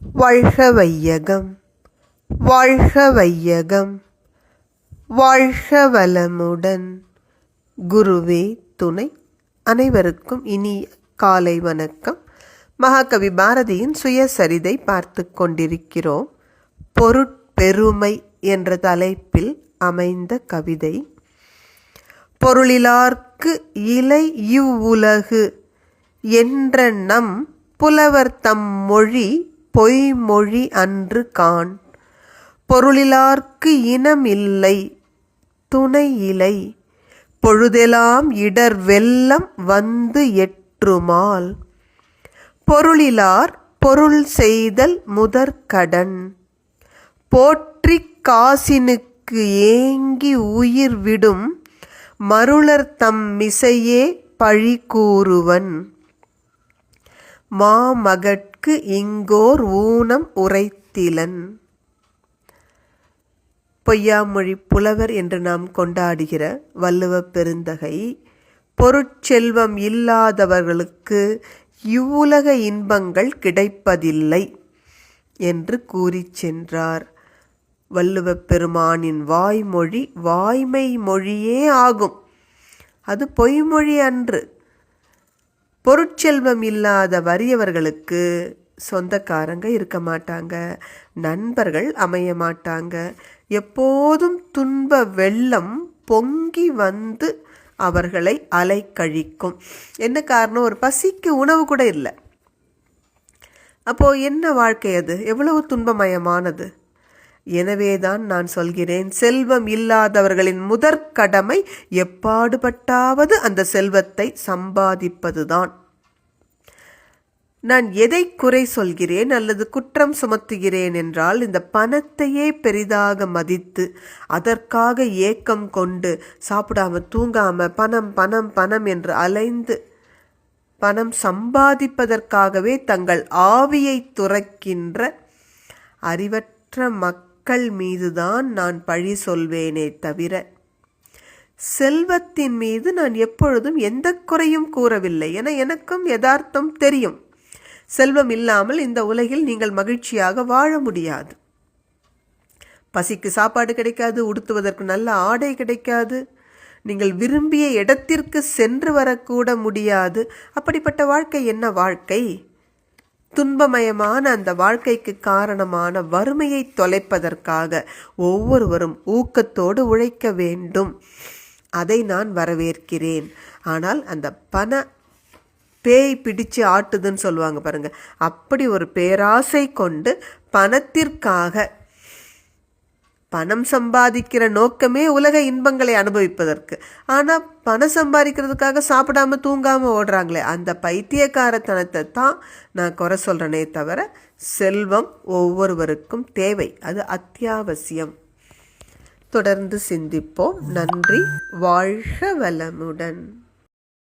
வாழ்க வையகம் வாழ்க வையகம் வாழ்க வளமுடன் குருவே துணை. அனைவருக்கும் இனி காலை வணக்கம். மகாகவி பாரதியின் சுயசரிதை பார்த்து கொண்டிருக்கிறோம். பொருட்பெருமை என்ற தலைப்பில் அமைந்த கவிதை. பொருளிலார்க்கு இலை இவ்வுலகு என்ற நம் புலவர் தம் மொழி பொய்மொழி அன்று காண். பொருளிலார்க்கு இனம் இல்லை துணை இலை பொழுதெலாம் இடர் வெள்ளம் வந்து எற்றுமால். பொருளிலார் பொருள் செய்தல் முதற்கடன். போற்றி காசினுக்கு ஏங்கி உயிர் விடும் மருளர் தம் மிசையே பழி கூறுவன். மாமகட்கு இங்கோர் ஊனம் உரைத்திலன். பொய்யாமொழி புலவர் என்று நாம் கொண்டாடுகிற வள்ளுவப் பெருந்தகை பொருட்செல்வம் இல்லாதவர்களுக்கு இவ்வுலக இன்பங்கள் கிடைப்பதில்லை என்று கூறிச் சென்றார். வள்ளுவப் பெருமானின் வாய்மொழி வாய்மை மொழியே ஆகும். அது பொய்மொழி அன்று. பொருட்செல்வம் இல்லாத வறியவர்களுக்கு சொந்தக்காரங்க இருக்க மாட்டாங்க. நண்பர்கள் அமைய மாட்டாங்க. எப்போதும் துன்ப வெள்ளம் பொங்கி வந்து அவர்களை அலைக்கழிக்கும். என்ன காரணம்? ஒரு பசிக்கு உணவு கூட இல்லை. அப்போது என்ன வாழ்க்கை அது? எவ்வளவு துன்பமயமானது? எனவேதான் நான் சொல்கிறேன் செல்வம் இல்லாதவர்களின் முதற் கடமை எப்பாடுபட்டாவது அந்த செல்வத்தை சம்பாதிப்பதுதான். நான் எதை குறை சொல்கிறேன் அல்லது குற்றம் சுமத்துகிறேன் என்றால் இந்த பணத்தையே பெரிதாக மதித்து அதற்காக ஏக்கம் கொண்டு சாப்பிடாம தூங்காம பணம் பணம் பணம் என்று அலைந்து பணம் சம்பாதிப்பதற்காகவே தங்கள் ஆவியை துறக்கின்ற அறிவற்ற மக்கள் மீதுதான் நான் பழி சொல்வேனே தவிர செல்வத்தின் மீது நான் எப்பொழுதும் எந்த குறையும் கூறவில்லை என எனக்கும் யதார்த்தம் தெரியும். செல்வம் இல்லாமல் இந்த உலகில் நீங்கள் மகிழ்ச்சியாக வாழ முடியாது. பசிக்கு சாப்பாடு கிடைக்காது உடுத்துவதற்கு நல்ல ஆடை கிடைக்காது நீங்கள் விரும்பிய இடத்திற்கு சென்று வரக்கூட முடியாது. அப்படிப்பட்ட வாழ்க்கை என்ன வாழ்க்கை? துன்பமயமான அந்த வாழ்க்கைக்கு காரணமான வறுமையை தொலைப்பதற்காக ஒவ்வொருவரும் ஊக்கத்தோடு உழைக்க வேண்டும். அதை நான் வரவேற்கிறேன். ஆனால் அந்த பண பேய் பிடிச்சு ஆட்டுதுன்னு சொல்லுவாங்க பாருங்க. அப்படி ஒரு பேராசை கொண்டு பணத்திற்காக பணம் சம்பாதிக்கிற நோக்கமே உலக இன்பங்களை அனுபவிப்பதற்கு. ஆனால் பணம் சம்பாதிக்கிறதுக்காக சாப்பிடாம தூங்காம ஓடுறாங்களே அந்த பைத்தியக்காரத்தனத்தை தான் நான் குறை சொல்கிறேனே தவிர செல்வம் ஒவ்வொருவருக்கும் தேவை. அது அத்தியாவசியம். தொடர்ந்து சிந்திப்போம். நன்றி. வாழ்க வளமுடன்.